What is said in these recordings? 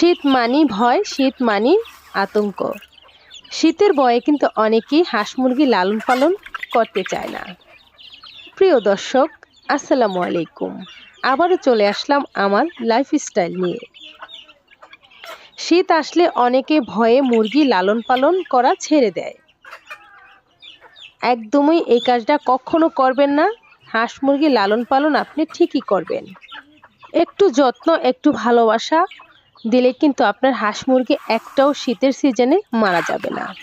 শীত মানি ভয়, শীত মানি আতঙ্ক। শীতের ভয়ে কিন্তু অনেকেই হাঁস মুরগি লালন পালন করতে চায় না। প্রিয় দর্শক, আসসালামু আলাইকুম। আবারও চলে আসলাম আমার লাইফস্টাইল নিয়ে। শীত আসলে অনেকে ভয়ে মুরগি লালন পালন করা ছেড়ে দেয়। একদমই এই কাজটা কখনো করবেন না। হাঁস মুরগি লালন পালন আপনি ঠিকই করবেন। একটু যত্ন, একটু ভালোবাসা দিলে কিন্তু আপনার হাঁস মুরগি একটাও শীতের সিজনে মারা যাবে না।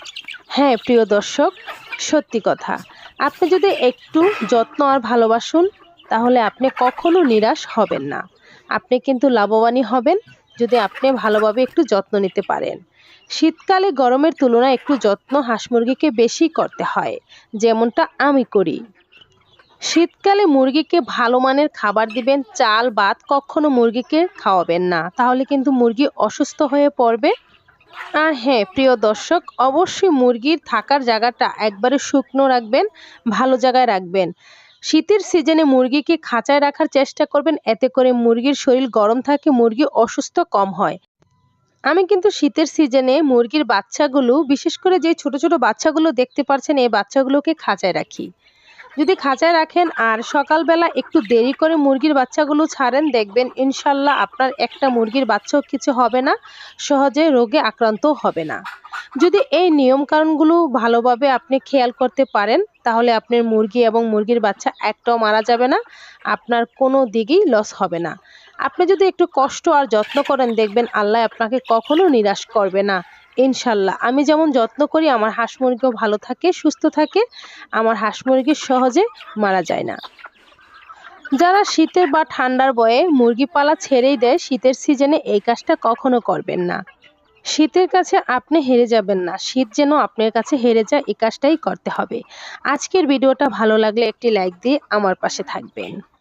হ্যাঁ প্রিয় দর্শক, সত্যি কথা। আপনি যদি একটু যত্ন আর ভালোবাসুন, তাহলে আপনি কখনো নিরাশ হবেন না। আপনি কিন্তু লাভবানই হবেন যদি আপনি ভালোভাবে একটু যত্ন নিতে পারেন। শীতকালে গরমের তুলনায় একটু যত্ন হাঁস মুরগিকে বেশি করতে হয়, যেমনটা আমি করি। শীতকালে মুরগিকে ভালো মানের খাবার দিবেন, চাল, ভাত কখনো মুরগিকে খাওয়াবেন না। তাহলে কিন্তু মুরগি অসুস্থ হয়ে পড়বে। আর হ্যাঁ প্রিয় দর্শক, অবশ্যই মুরগির থাকার জায়গাটা একবারে শুকনো রাখবেন, ভালো জায়গায় রাখবেন। শীতের সিজনে মুরগিকে খাঁচায় রাখার চেষ্টা করবেন, এতে করে মুরগির শরীর গরম থাকে, মুরগি অসুস্থ কম হয়। আমি কিন্তু শীতের সিজনে মুরগির বাচ্চাগুলো, বিশেষ করে যে ছোট ছোট বাচ্চাগুলো দেখতে পাচ্ছেন এই বাচ্চাগুলোকে খাঁচায় রাখি। যদি খাঁচায় রাখেন আর সকালবেলা একটু দেরি করে মুরগির বাচ্চাগুলো ছাড়েন, দেখবেন ইনশাল্লাহ আপনার একটা মুরগির বাচ্চাও কিছু হবে না, সহজে রোগে আক্রান্ত হবে না। যদি এই নিয়মকানুনগুলো ভালোভাবে আপনি খেয়াল করতে পারেন, তাহলে আপনার মুরগি এবং মুরগির বাচ্চা একটাও মারা যাবে না, আপনার কোনো দিকেই লস হবে না। আপনি যদি একটু কষ্ট আর যত্ন করেন, দেখবেন আল্লাহ আপনাকে কখনো নিরাশ করবে না। ইনশাল্লাহ। আমি যেমন যত্ন করি, আমার হাঁস মুরগিও ভালো থাকে, সুস্থ থাকে, আমার হাঁস মুরগি সহজে মারা যায় না। যারা শীতের বা ঠান্ডার বয়ে মুরগি পালা ছেড়েই দেয়, শীতের সিজনে এই কাজটা কখনো করবেন না। শীতের কাছে আপনি হেরে যাবেন না, শীত যেন আপনার কাছে হেরে যায়, এই কাজটাই করতে হবে। আজকের ভিডিওটা ভালো লাগলে একটি লাইক দিয়ে আমার পাশে থাকবেন।